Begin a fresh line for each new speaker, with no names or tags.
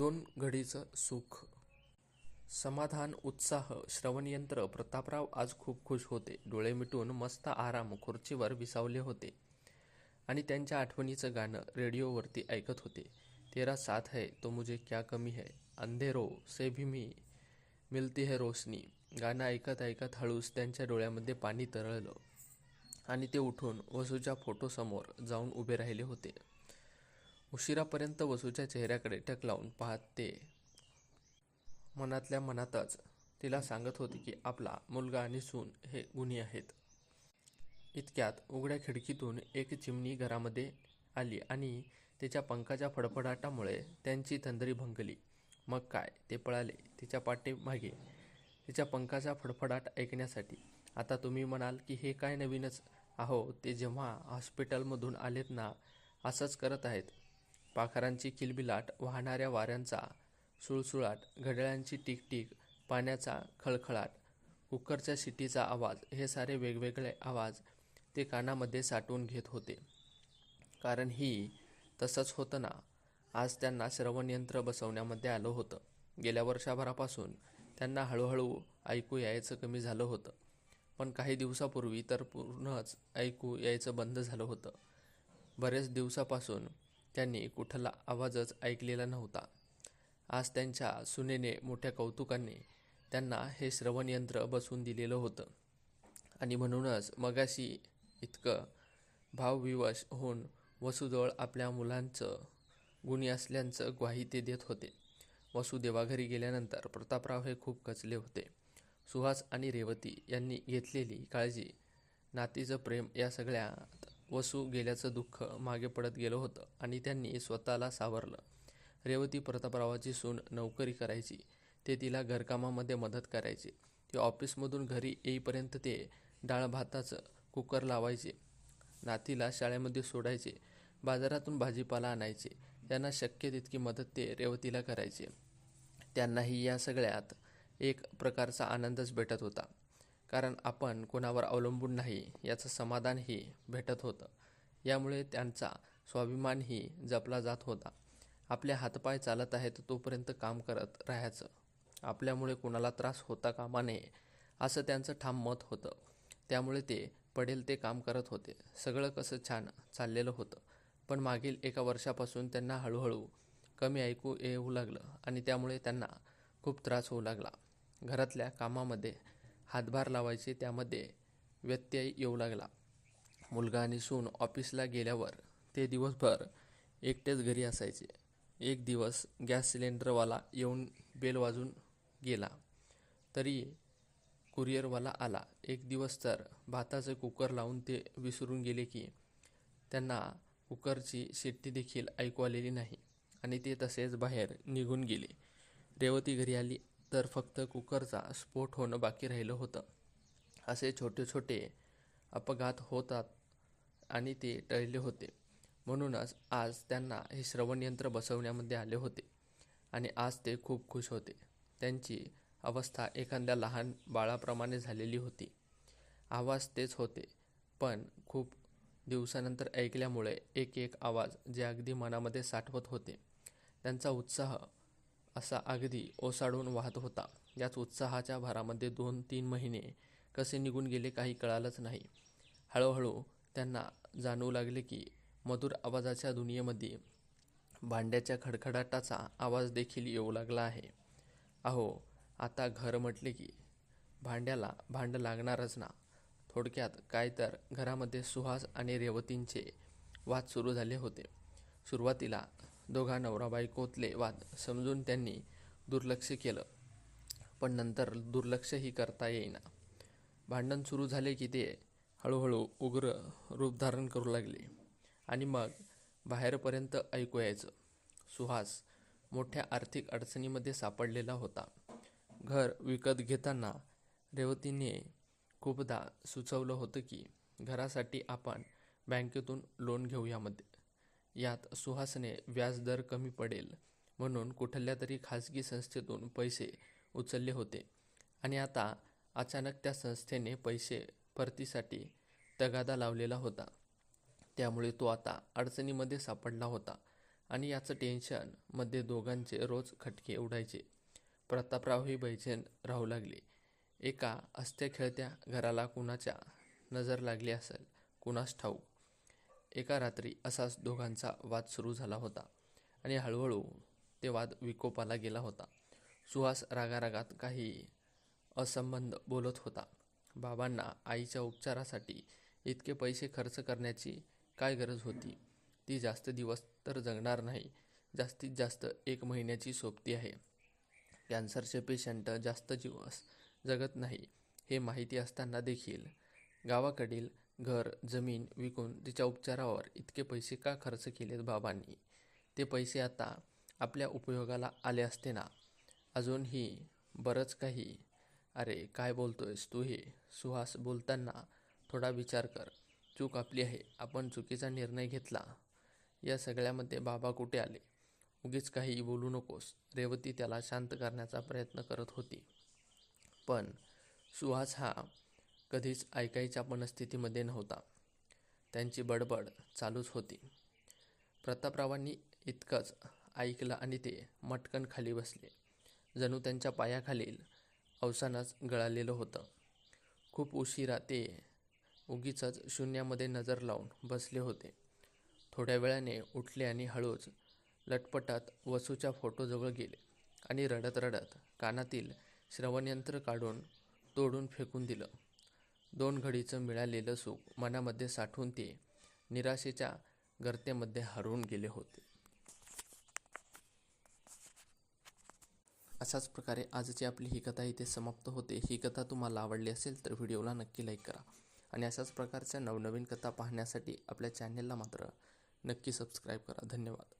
दोन घडीचं सुख. समाधान उत्साह श्रवणयंत्र. प्रतापराव आज खूप खुश होते. डोळे मिटून मस्त आराम खुर्चीवर विसावले होते आणि त्यांच्या आठवणीचं गाणं रेडिओवरती ऐकत होते. तेरा साथ है तो मुझे क्या कमी है? अंधेरो से भी मी मिलती है रोशनी. गाणं ऐकत ऐकत हळूस त्यांच्या डोळ्यामध्ये पाणी तरळलं आणि ते उठून वसूच्या फोटोसमोर जाऊन उभे राहिले होते. उशिरापर्यंत वसूच्या चेहऱ्याकडे टक लावून पाहत. ते मनातल्या मनातच तिला सांगत होते की आपला मुलगा आणि सून हे गुन्हे आहेत. इतक्यात उघड्या खिडकीतून एक चिमणी घरामध्ये आली आणि तिच्या पंखाच्या फडफडाटामुळे त्यांची तंदरी भंगली. मग काय ते पळाले तिच्या पाठीमागे. तिच्या पंखाचा फडफडाट ऐकण्यासाठी. आता तुम्ही म्हणाल की हे काय नवीनच? आहो ते जेव्हा हॉस्पिटलमधून आलेत ना असंच करत आहेत. पाखरांची किलबिलाट वाहणाऱ्या वाऱ्यांचा सुळसुळाट घड्याळांची टिकटिक पाण्याचा खळखळाट कुकरच्या शिटीचा आवाज हे सारे वेगवेगळे आवाज ते कानामध्ये साठवून घेत होते. कारण ही तसंच होतं ना आज त्यांना श्रवणयंत्र बसवण्यामध्ये आलं होतं. गेल्या वर्षभरापासून त्यांना हळूहळू ऐकू यायचं कमी झालं होतं. पण काही दिवसापूर्वी तर पूर्णच ऐकू यायचं बंद झालं होतं. बरेच दिवसापासून त्यांनी कुठला आवाजच ऐकलेला नव्हता. आज त्यांच्या सुनेने मोठ्या कौतुकाने त्यांना हे श्रवणयंत्र बसवून दिलेलं होतं. आणि म्हणूनच मगाशी इतकं भावविवश होऊन वसुजवळ आपल्या मुलांचं गुणी असल्याचं ग्वाही ते देत होते. वसुदेवाघरी गेल्यानंतर प्रतापराव हे खूप कचले होते. सुहास आणि रेवती यांनी घेतलेली काळजी नातीचं प्रेम या सगळ्यात वसू गेल्याचं दुःख मागे पडत गेलं होतं आणि त्यांनी स्वतःला सावरलं. रेवती प्रतापरावाची सून नोकरी करायची. ते तिला घरकामामध्ये मदत करायचे. ते ऑफिसमधून घरी येईपर्यंत ते डाळ भाताचं कुकर लावायचे. नातीला शाळेमध्ये सोडायचे. बाजारातून भाजीपाला आणायचे. त्यांना शक्य तितकी मदत ते रेवतीला करायचे. त्यांनाही या सगळ्यात एक प्रकारचा आनंदच भेटत होता. कारण आपण कोणावर अवलंबून नाही याचं समाधानही भेटत होतं. यामुळे त्यांचा स्वाभिमानही जपला जात होता. आपले हातपाय चालत आहेत तोपर्यंत काम करत राहायचं. आपल्यामुळे कुणाला त्रास होता कामा नये असं त्यांचं ठाम मत होतं. त्यामुळे ते पडेल ते काम करत होते. सगळं कसं छान चाललेलं होतं. पण मागील एका वर्षापासून त्यांना हळूहळू कमी ऐकू येऊ लागलं आणि त्यामुळे त्यांना खूप त्रास होऊ लागला. घरातल्या कामामध्ये हातभार लावायचे त्यामध्ये व्यत्यय येऊ लागला. मुलगा आणि सून ऑफिसला गेल्यावर ते दिवसभर एकटेच घरी असायचे. एक दिवस गॅस सिलेंडरवाला येऊन बेल वाजून गेला. तरी कुरिअरवाला आला. एक दिवस तर भाताचं कुकर लावून ते विसरून गेले की त्यांना कुकरची शिट्टी देखील ऐकू आलेली नाही आणि ते तसेच बाहेर निघून गेले. रेवती घरी आली तर फक्त कुकरचा स्फोट होणं बाकी राहिलं होतं. असे छोटे छोटे अपघात होतात आणि ते टळले होते. म्हणूनच आज त्यांना हे श्रवणयंत्र बसवण्यामध्ये आले होते आणि आज ते खूप खुश होते. त्यांची अवस्था एखाद्या लहान बाळाप्रमाणे झालेली होती. आवाज तेच होते पण खूप दिवसानंतर ऐकल्यामुळे एक एक आवाज जे अगदी मनामध्ये साठवत होते. त्यांचा उत्साह असा अगदी ओसाडून वाहत होता. याच उत्साहाच्या भारामध्ये दोन तीन महिने कसे निघून गेले काही कळालंच नाही. हळूहळू त्यांना जाणवू लागले की मधुर आवाजाच्या दुनियेमध्ये भांड्याच्या खडखडाटाचा आवाज देखील येऊ लागला आहे. अहो आता घर म्हटले की भांड्याला भांड लागणारच ना. थोडक्यात काय तर घरामध्ये सुहास आणि रेवतींचे वाद सुरू झाले होते. सुरुवातीला दोघा नवरा बायकोतले वाद समजून त्यांनी दुर्लक्ष केलं. पण नंतर दुर्लक्षही करता येईना. भांडण सुरू झाले की ते हळूहळू उग्र रूप धारण करू लागले. आणि मग बाहेरपर्यंत ऐकू यायचं सुहास मोठ्या आर्थिक अडचणीमध्ये सापडलेला होता. घर विकत घेताना रेवतीने खूपदा सुचवलं होतं की घरासाठी आपण बँकेतून लोन घेऊयामध्ये यात सुहासने व्याजदर कमी पडेल म्हणून कुठल्या तरी खाजगी संस्थेतून पैसे उचलले होते. आणि आता अचानक त्या संस्थेने पैसे परतीसाठी तगादा लावलेला होता. त्यामुळे तो आता अडचणीमध्ये सापडला होता आणि याचं टेन्शनमध्ये दोघांचे रोज खटके उडायचे. प्रतापरावही बैचेन राहू लागले. एका हसत्या खेळत्या घराला कुणाच्या नजर लागली असेल? कुणास ठाऊक? एका रात्री असाच दोघांचा वाद सुरू झाला होता आणि हळूहळू ते वाद विकोपाला गेला होता. सुहास रागारागात काही असंबंध बोलत होता. बाबांना आईच्या उपचारासाठी इतके पैसे खर्च करण्याची काय गरज होती? ती जास्त दिवस तर जगणार नाही. जास्तीत जास्त एक महिन्याची सोबती आहे. कॅन्सरचे पेशंट जास्त दिवस जगत नाही हे माहिती असताना देखील गावाकडील घर जमीन विकून तिच्या उपचारावर इतके पैसे का खर्च केलेत बाबांनी? ते पैसे आता आपल्या उपयोगाला आले असते ना? अजूनही बरंच काही. अरे काय बोलतोयस तू हे? सुहास बोलताना थोडा विचार कर. चूक आपली आहे. आपण चुकीचा निर्णय घेतला. या सगळ्यामध्ये बाबा कुठे आले? उगीच काही बोलू नकोस. रेवती त्याला शांत करण्याचा प्रयत्न करत होती. पण सुहास हा कधीच ऐकायच्या मनस्थितीमध्ये नव्हता. त्यांची बडबड चालूच होती. प्रतापरावांनी इतकंच ऐकलं आणि ते मटकन खाली बसले. जणू त्यांच्या पायाखालील अवसानच गळालेलं होतं. खूप उशिरा ते उगीच शून्यामध्ये नजर लावून बसले होते. थोड्या वेळाने उठले आणि हळूच लटपटात वसूच्या फोटोजवळ गेले आणि रडत रडत कानातील श्रवणयंत्र काढून तोडून फेकून दिलं. दोन घडीचं मिळालेलं सुख मनामध्ये साठून ते निराशेच्या गर्तेमध्ये हरवून गेले होते. अशाच प्रकारे आजची आपली ही कथा इथे समाप्त होते. ही कथा तुम्हाला आवडली असेल तर व्हिडिओला नक्की लाईक करा आणि अशाच प्रकारच्या नवनवीन कथा पाहण्यासाठी आपल्या चॅनेलला मात्र नक्की सबस्क्राईब करा. धन्यवाद.